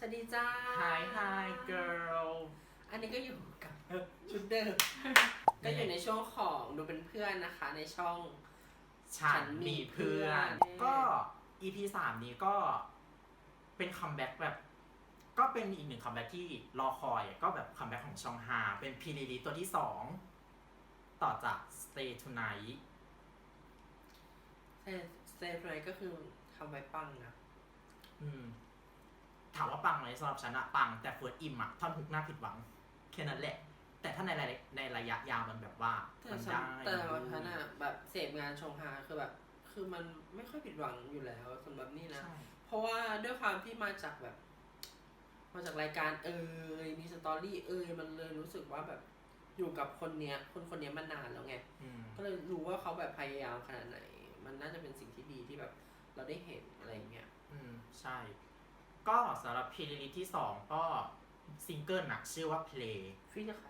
สวัสดีจ้า Hi Hi Girl อันนี้ก็อยู่กับชุดเดิม ก็อยู่ในช่วงของดูเป็นเพื่อนนะคะ ในช่อง ฉันมีเพื่อนฉันมีเพื่อนก็ EP สามนี้ก็เป็นคัมแบ็กแบบ ก็เป็นอีกหนึ่งคัมแบ็กที่รอคอย ก็แบบคัมแบ็กของชองฮาเป็นพีรีลีตัวที่สองต่อจาก Stay Tonight เซสเตฟไรก็คือทำไว้ปังนะอืม ถามว่าปังไหมสำหรับฉันอะปังแต่เฟิร์สอิมอะท่อนฮุกหน้าผิดหวังแค่นั้นแหละ แต่ถ้าในระยะในระยะยาวมันแบบว่าแต่มันฉันได้แต่ว่าฉันอะแบบเสพงานชงฮาคือแบบ คือมันไม่ค่อยผิดหวังอยู่แล้วสำหรับนี่นะ ใช่เพราะว่าด้วยความที่มาจากแบบ มาจากรายการเอ่ยมีสตอรี่เอ่ยมันเลยรู้สึกว่าแบบอยู่กับคนเนี้ย คนคนเนี้ยมานานแล้วไง อืม ก็เลยรู้ว่าเขาแบบพยายามขนาดไหน มันน่าจะเป็นสิ่งที่ดีที่แบบเราได้เห็นอะไรอย่างเงี้ย อืม ใช่ ก็สำหรับพีรีลีที่สองก็ซิงเกิลนะชื่อว่า Play ฟีจะใคร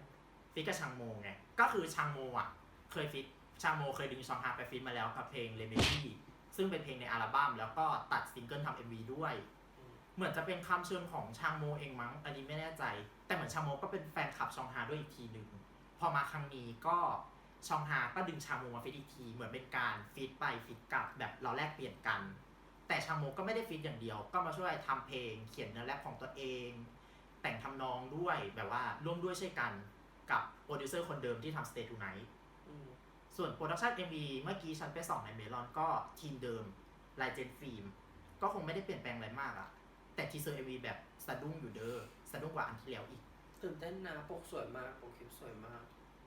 ฟิตกับชางโมไง ก็คือชางโมอะ เคยฟิตชางโมเคยดึงชองฮาไปฟิตมาแล้วกับเพลง Remedy ซึ่งเป็นเพลงในอัลบั้มแล้วก็ตัดซิงเกิลทำ MV ด้วยอืมเหมือนจะเป็นคำเชิญของชางโมเองมั้ง อันนี้ไม่แน่ใจ แต่เหมือนชางโมก็เป็นแฟนคลับชองฮาด้วยอีกทีหนึ่งพอมาครั้งนี้ก็ชองฮาก็ดึงชางโมมาฟิตอีกที เหมือนเป็นการฟิตไปฟิตกลับแบบเราแลกเปลี่ยนกัน แต่ชางโมก็ไม่ได้ฟิตอย่างเดียว ก็มาช่วยทำเพลง เขียนเนื้อแรปของตัวเอง แต่งทำนองด้วยแบบว่าร่วมด้วยช่วยกันกับโปรดิวเซอร์คนเดิมที่ทำ Stay Tonight อืมส่วนโปรดักชัน MV เมื่อกี้ฉันไปส่องในเมลอนก็ทีมเดิมลายเจนฟิล์มก็คงไม่ได้เปลี่ยนแปลงอะไรมากอะแต่ทีเซอร์ MV แบบสะดุ้งอยู่เด้อสะดุ้งกว่าอันที่แล้วอีก ตื่นเต้นนะปกสวยมาก ปกคลิปสวยมาก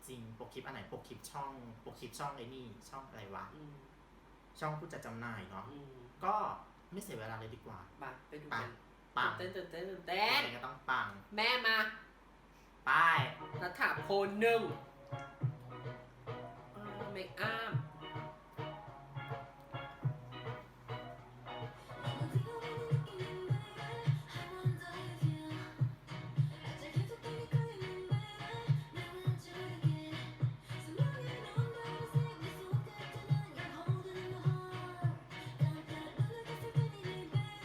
จริง ปกคลิปอันไหน ปกคลิปช่อง ปกคลิปช่องไอ้นี่ ช่องอะไรวะอืมช่องผู้จัดจำหน่ายเนาะอืม ก็ไม่เสียเวลาเลยดีกว่าไปไปดูปักังนปังตื่นเต้นตื่นเต้นตื่นเต้น ยังไงก็ต้องปังแม่มาไป นัทถาโพลหนึ่งเมคอัพ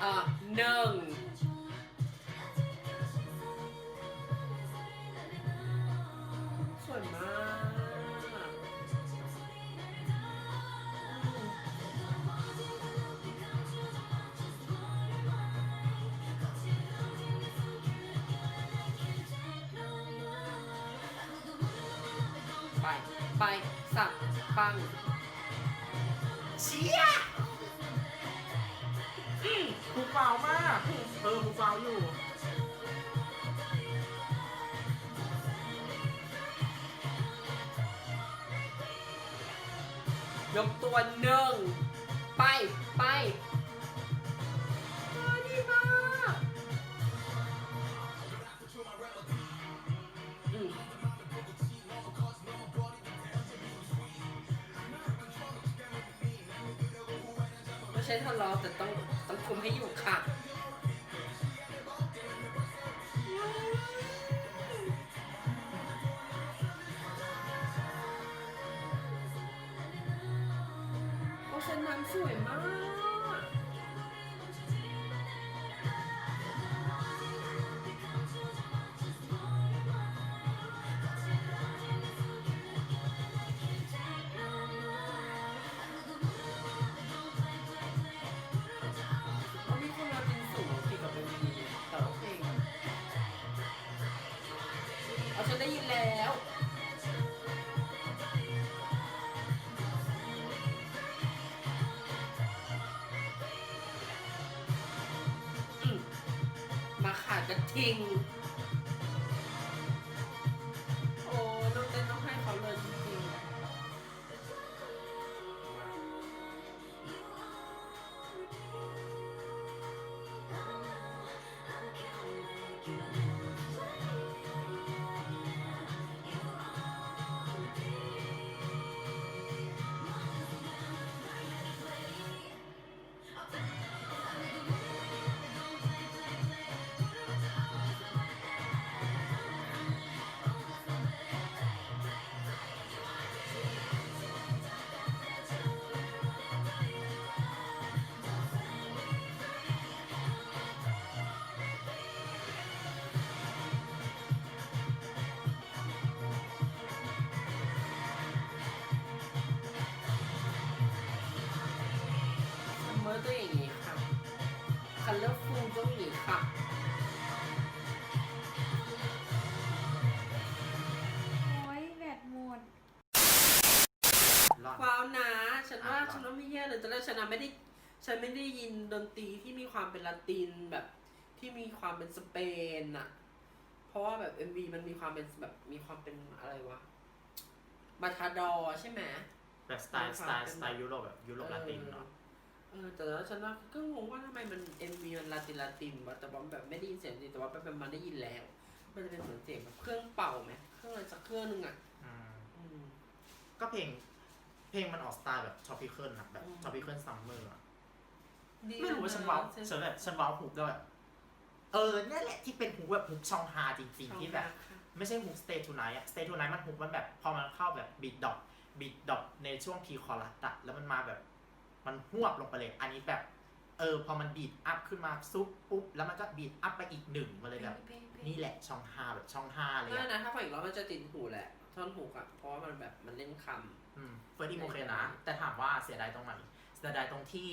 อะหนึ่งสวยมากไปไปสับปังเชีย ผูฟาวมากเออผูฟาวอยู่ ยกตัวหนึ่ง ไป ไปเออดีมากอืมไม่ใช่ทะเลาะแต่ต้องต้อง คุมให้อยู่ค่ะ ได้ยินแล้วอืมมาขาดกระทิง ต้องอย่างนี้ค่ะคันเลอร์ฟูต้องอย่างนี้ค่ะโอ้ยแบตหมด รอด ว้าวนะฉันว่าอะ ฉันว่าไม่แย่เลยตอนแรกฉันนะไม่ได้ฉันไม่ได้ยินดนตรีที่มีความเป็นละตินแบบที่มีความเป็นสเปนอะเพราะว่าแบบ MV มันมีความเป็นแบบมีความเป็นอะไรวะมาทาดอร์ใช่ไหม แบบสไตล์สไตล์สไตล์ยุโรปแบบยุโรปลาตินเนาะเออแต่แล้วฉันว่าก็งงว่าทำไมมัน MV มันลาตินลาตินวะแต่ว่าแบบไม่ได้ยินเสียงจริงแต่ว่าไปๆมันได้ยินแล้ว มันจะเป็นเหมือนเสียงแบบเครื่องเป่าไหมเครื่องอะไรสักเครื่องหนึงอะอืมอืม ก็เพลง เพลงมันออกสไตล์แบบทอปิเคิลอะแบบอืม ทอปิเคิลซัมเมอร์ดีไม่รู้ว่าฉันว้าวฉันแบบฉันว้าวฮุกแล้วแบบเออเนี่ยแหละที่เป็นฮุกแบบฮุกชองฮาจริง ๆ ที่แบบ ไม่ใช่ฮุกสเตย์ทูไนท์อะสเตย์ทูไนท์มันฮุกมันแบบ พอมันเข้าแบบบีดดอกบีดดอกในช่วงพีคอรัสอะแล้วมันมาแบบ มันหวบลงไปเลย อันนี้แบบเออพอมันบีดอัพขึ้นมาซุปปุ๊บแล้วมันก็บีดอัพไปอีกหนึ่งมาเลยแบบนี่แหละช่องฮาแบบช่องฮาเลยน่าอะนะถ้าฟังอีกรอบมันจะติดหูแหละท่อนหูกอะเพราะว่ามันแบบมันเล่นคอืมเฟิร์สอิมโอเคนะ แต่ถามว่าเสียดายตรงไหนเสียดายตรงที่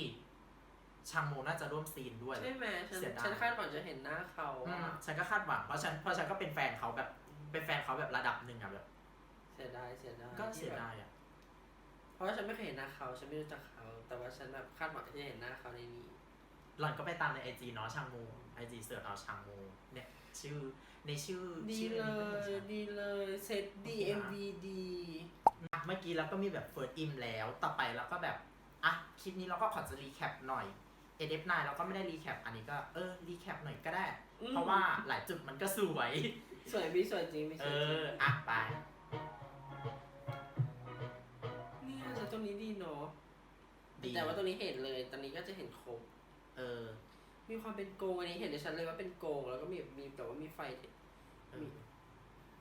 ชางโมน่าจะร่วมซีนด้วยำใช่ไหมฉันเสียดายฉันคาดหวังจะเห็นหน้าเขาอืมอะฉันก็คาดหวังเพราะฉันเพราะฉันก็เป็นแฟนเขาแบบเป็นแฟนเขาแบบระดับหนึ่งอะแบบ เสียดายเสียดายก็เสียที่แบบดายอะ เพราะว่าฉันไม่เคยเห็นหน้าเขาฉันไม่รู้จักเขา แต่ว่าฉันแบบคาดหวังที่จะเห็นหน้าเขาในนี้ หล่อนก็ไปตามในไอจีเนาะชางโมไอจีเสิร์ชเอาชางโมเนี่ยชื่อในชื่อดีชื่อเลนี้ก็ยเห็นชัดดีเลยเซตดีขอบคุณนะ MV ดี อะเมื่อกี้เราก็มีแบบเฟิร์สอิมแล้ว ต่อไปเราก็แบบ อะ คลิปนี้เราก็ขอจะรีแคปหน่อย a f 9 เราก็ไม่ได้รีแคป อันนี้ก็เออ รีแคปหน่อยก็ได้ อืม เพราะว่าหลายจุดมันก็สวย สวยมีสวยจริงมีสเอวยจริองอะ ไป รงนี้ดีเนาะดี แต่ว่าตรงนี้เห็นเลย ตอนนี้ก็จะเห็นครบ เออ มีความเป็นโกงอันนี้เห็นในชัดเลยว่าเป็นโกง แล้วก็มีมีแต่ว่ามีไฟเออ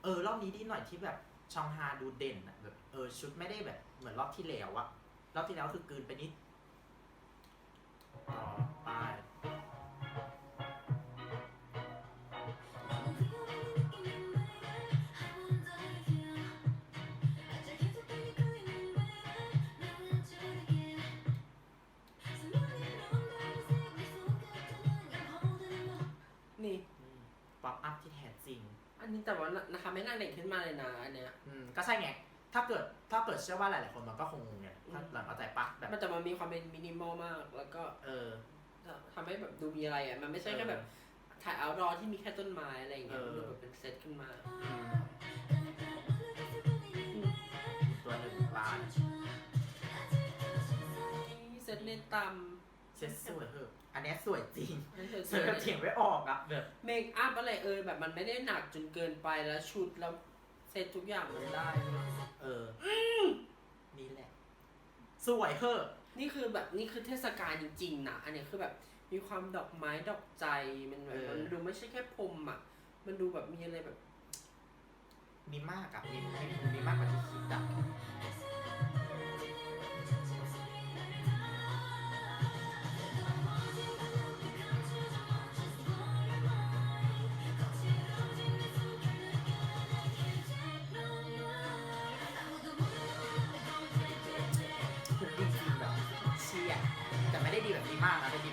เออ รอบนี้ดีหน่อยที่แบบชองฮาดูเด่นอะแบบเออชุดไม่ได้แบบ เหมือนรอบที่แล้วอะรอบที่แล้วคือกลืนไปนิดต่อไป นนี้แต่ว่านะคะไม่น่าเด่นขึ้นมาเลยนะอันเนี้ย อืมก็ใช่ไง ถ้าเกิดถ้าเกิดเชื่อว่าหลายๆคนมันก็คงงงไงถ้าอืมหลังเข้าใจปะแบบมันแต่มันมีความเป็นมินิมอลมาก แล้วก็เออทำให้แบบดูมีอะไรอะ มันไม่ใช่แค่แบบถ่ายเอาดอที่มีแค่ต้นไม้อะไรอย่างเงี้ยเออมันดูแบบเป็นเซตขึ้นมาอืมตัวหนึ่งล้านนี่เซตเล่นตามเซ็ตสวยเหอะ อันเนี้ยสวยจริงนั่นเธอสวยแบบเถียงไม่ออกอะแบบเมคอัพอะไรเออแบบมันไม่ได้หนักจนเกินไปแล้วชุดแล้วเซตทุกอย่างมันได้ด้วยเอออนี่แหละ สวยเหอะนี่คือแบบนี่คือเทศกาลจริงๆนะอันเนี้ยคือแบบมีความดอกไม้ดอกใจมันแบบเออมันดูไม่ใช่แค่พรมอะ มันดูแบบมีอะไรแบบ มีมากอะมีมีมีมากกว่าที่คิดอะ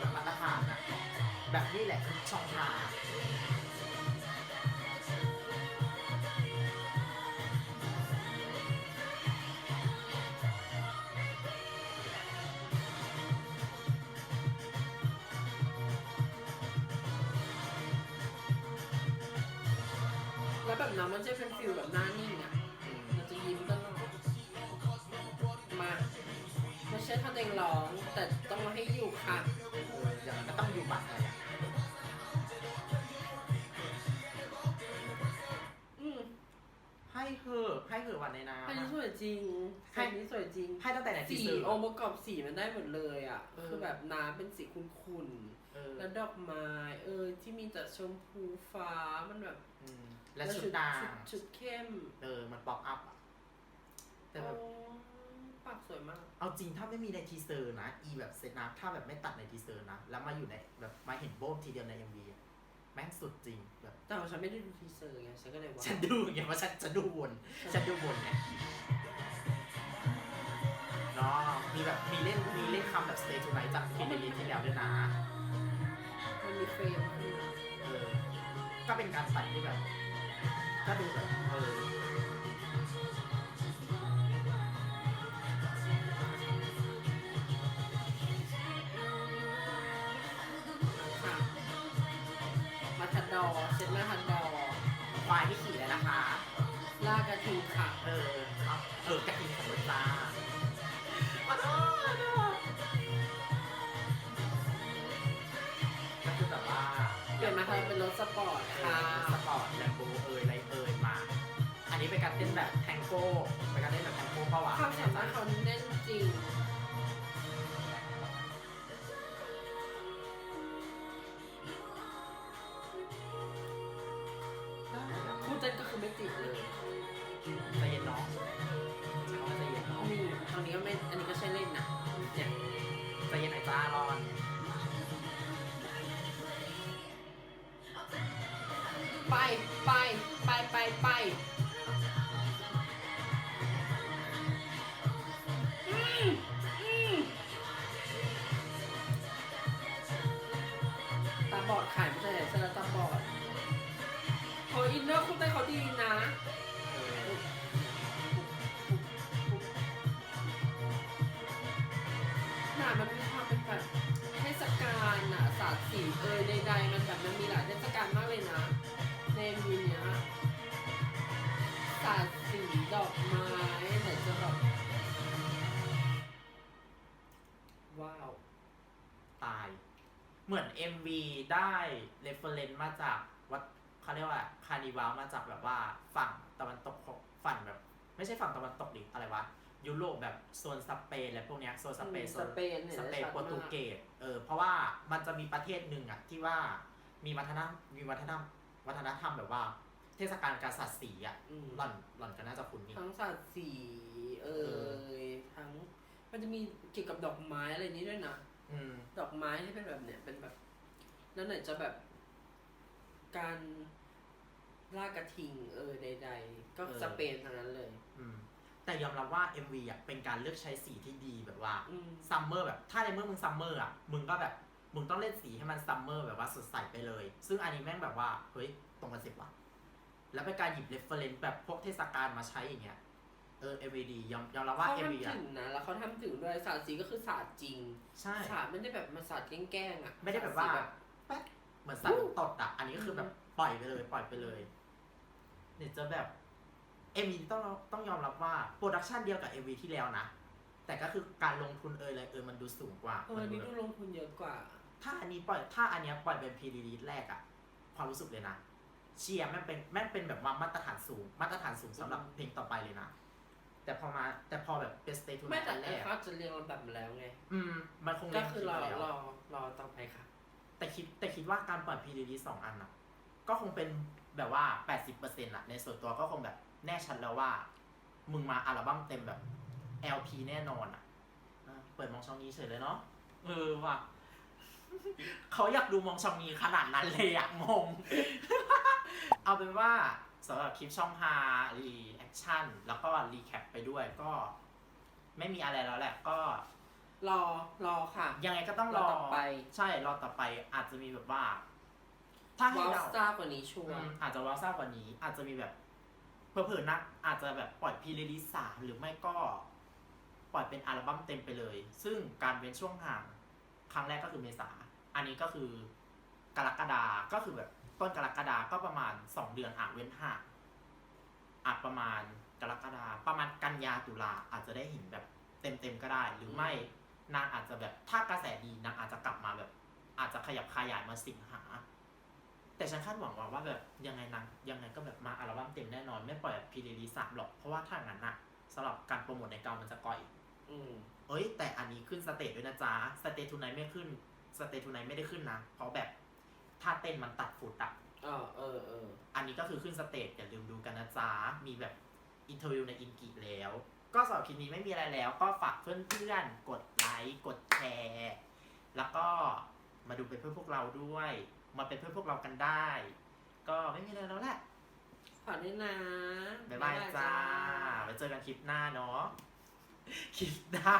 แบบมาตรฐานนะแบบนี้แหละคือช่องทางแล้วแบบน้องมันจะเป็นฟิลแบบหน้านิ่งอะมันจะยิ้มตลอดมา ไม่ใช่ท่าตัวเองร้องแต่ต้องมาให้อยู่ค่ะ เอออย่างนั้นก็ต้องอยู่บัตรเลยอะอืมให้เหอะให้เหอะวันในน้ำอันนี้อะสวยจริงให้อันนี้สวยจริง ให้ตั้งแต่ในทีสีเซอร์องค์ประกอบสีมันได้หมดเลยอะเออคือแบบน้ำเป็นสีขุ่นเออๆ แล้วดอกไม้ เออ ที่มีแต่ชมพูฟ้ามันแบบอืมและชุดนางชุดชุดเข้ม เออมันป๊อปอัพอะแต่แบบโอ้ปากสวยมาก เอาจริงถ้าไม่มีในทีเซอร์นะ อีแบบเซตนะถ้าแบบไม่ตัดในทีเซอร์นะ แล้วมาอยู่ในแบบมาเห็นโบมทีเดียวในเอ็มวีแม่งสุดจริงแบบแต่ว่าฉันไม่ได้ดูทีเซอร์ไงฉันก็เลยว่าฉันดูอย่างว่าฉันจะดูวนฉันดูวนไงเนาะมีมีแบบมีเล่นมีเล่นคำแบบ stay tonight จากฟิลิปปินส์ที่แล้วด้วยนะ มันมีเฟรมขึ้นมาเออก็เป็นการตัดที่แบบ ก็ดูแบบเออ ดอร์เช็ดมาทันดอร์ควายที่ขี่เลยนะคะ ลากกระทิงค่ะ เออเอาเออกระทิงของรถจ้าขอโทษก็คือแบบว่าเปลี่ยนมาทำเป็นรถสปอร์ตเอค่ะ อสปอร์ตแลมโบเอยอะไรเอยมา อันนี้เป็นการเต้นแบบแทงโก้เป็นการเต้นแบบแทงโก้เปล่าวะความสามารถเขาแน่นจริง ไตร์สีดอกไม้ไหนจะแบบว้าว ตาย เหมือน MV ได้เรฟเฟรนซ์มาจากวัดเขาเรียกว่าคานิวัลมาจากแบบว่าฝั่งตะวันตกของฝั่งแบบ ไม่ใช่ฝั่งตะวันตกดิอะไรวะยุโรปแบบโซนสเปนอะไรพวกเนี้ยโซนสเปนอืมโซสนเปนเนี่ยสเปนชัดโปรตุมากเกสเออเพราะว่ามันจะมีประเทศหนึ่งอะที่ว่ามีวัฒนธรรมมีวัฒนธรรมวัฒนธรรมแบบว่า เทศกาลการสัตว์สีอะอืม หล่อนหล่อนก็น่าจะคุ้นนี่ ทั้งศาสตร์สีเอ่ยทั้ง มันจะมีเกี่ยวกับดอกไม้อะไรนี้ด้วยนะ อืม ดอกไม้ที่เป็นแบบเนี้ยเป็นแบบแล้วไหนจะแบบ การล่ากระทิง เออใด ๆ ก็สเปนทั้งนั้นเลย อืม แต่ยอมรับว่า MV อะเป็นการเลือกใช้สีที่ดีแบบว่า อืม ซัมเมอร์แบบถ้าในเมื่อมึงซัมเมอร์อะ มึงก็แบบ มึงต้องเล่นสีให้มันซัมเมอร์แบบว่าสดใสไปเลย ซึ่งอันนี้แม่งแบบว่า เฮ้ย ตรงคอนเซ็ปต์ว่ะ แล้วเป็นการหยิบเรฟเฟรนซ์แบบพวกเทศกาลมาใช้อย่างเงี้ย เออ MVD ยอมยอมรับว่าเขา MV ทำอะถึงนะ แล้วเขาทำถึงด้วยศาสตร์สีก็คือศาสตร์จริงใช่ ศาสตร์ไม่ได้แบบมาศาสตร์แกล้งๆอะไม่ได้แบบว่าศสตร์สีแป๊ะเหมือนสั่งตดอะ อันนี้ก็คือแบบปล่อยไปเลย ปล่อยไปเลยเนี่ยจะแบบเอ็มวีต้องต้องยอมรับว่าโปรดักชันเดียวกับ MV ที่แล้วนะ แต่ก็คือการลงทุนเอยอะไรเอยมันดูสูงกว่าเออมันดูนี่แบบดูลงทุนเยอะกว่า ถ้าอันนี้ปล่อยถ้าอันเนี้ยปล่อยเป็นพรีรีลีสแรกอะความรู้สึกเลยนะ เชียร์แม่งเป็นแม่งเป็นแบบว่ามาตรฐานสูง มาตรฐานสูงสำหรับอืมเพลงต่อไปเลยนะ แต่พอมาแต่พอแบบเป็นสเตทูไม่นแต่แรกเขาจะเรียงลำดับมาแล้วไง อืม มันคงก็เล่นคือรอผิดไปรแล้ว อรอต่อไปค่ะ แต่คิดแต่คิดว่าการปล่อยพรีรีลีสสองอันอะก็คงเป็นแบบว่า 80%อะในส่วนตัวก็คงแบบแน่ชัดแล้วว่า มึงมาอัลบั้มเต็มแบบ LP แน่นอนอะอะ เปิดมองช่องนี้เฉยเลยเนาะเออว่ะ เขาอยากดูมองช่องนี้ขนาดนั้นเลยอะงง เอาเป็นว่าสำหรับคลิปช่องฮารีแอคชั่นแล้วก็รีแคปไปด้วยก็ ไม่มีอะไรแล้วแหละก็ รอรอค่ะ ยังไงก็ต้องรรออต่อไป ใช่รอต่อไปอาจจะมีแบบว่า ถ้าให้วอลเราสตาร์กว่านี้ชัวอืร์ มอาจจะว้าวซ่ากว่านี้ อาจจะมีแบบเผื่อๆนักอาจจะแบบปล่อยพรีรีลีสสามหรือไม่ก็ ปล่อยเป็นอัลบั้มเต็มไปเลย ซึ่งการเว้นช่วงห่าง ครั้งแรกก็คือเมษา อันนี้ก็คือ กรกฎาก็คือแบบต้นกรกฎาก็ประมาณสองเดือนอะเว้นห่างอาจประมาณกรกฎาประมาณกันยาตุลาอาจจะได้เห็นแบบเต็มๆก็ได้ หรือไม่นางอาจจะแบบถ้ากระแสดีนางอาจจะกลับมาแบบ อาจจะขยับขยายมาสิงหา แต่ฉันคาดหวังว่าว่าแบบยังไงนางยังไงก็แบบมาอัลบั้มเต็มแน่นอนไม่ปล่อยพีรีลีสามหรอกเพราะว่าถ้างั้นนะสำหรับการโปรโมทในเกามันจะก่อยอืมเอ้ยแต่อันนี้ขึ้นสเตจด้วยนะจ๊ะสเตจทูไนไม่ขึ้นสเตจทูไนไม่ได้ขึ้นนะเพราะแบบ ถ้าเต้นมันตัดฟุตอะเออเออเอออันนี้ก็คือขึ้นสเตจอย่าลืมดูกันนะจ๊ะ มีแบบอินเทอร์วิวในอินกีแล้ว ก็สำหรับคลิปนี้ไม่มีอะไรแล้ว ก็ฝากเพื่อนๆกดไลค์กดแชร์แล้วก็มาดูเป็นเพื่อนพวกเราด้วย มาเป็นเพื่อนพวกเรากันได้ ก็ไม่มีอะไรแล้วแหละฝากด้วยนะบ๊ายบายจ้าไว้เจอกันคลิปหน้าเนาะคลิปหน้า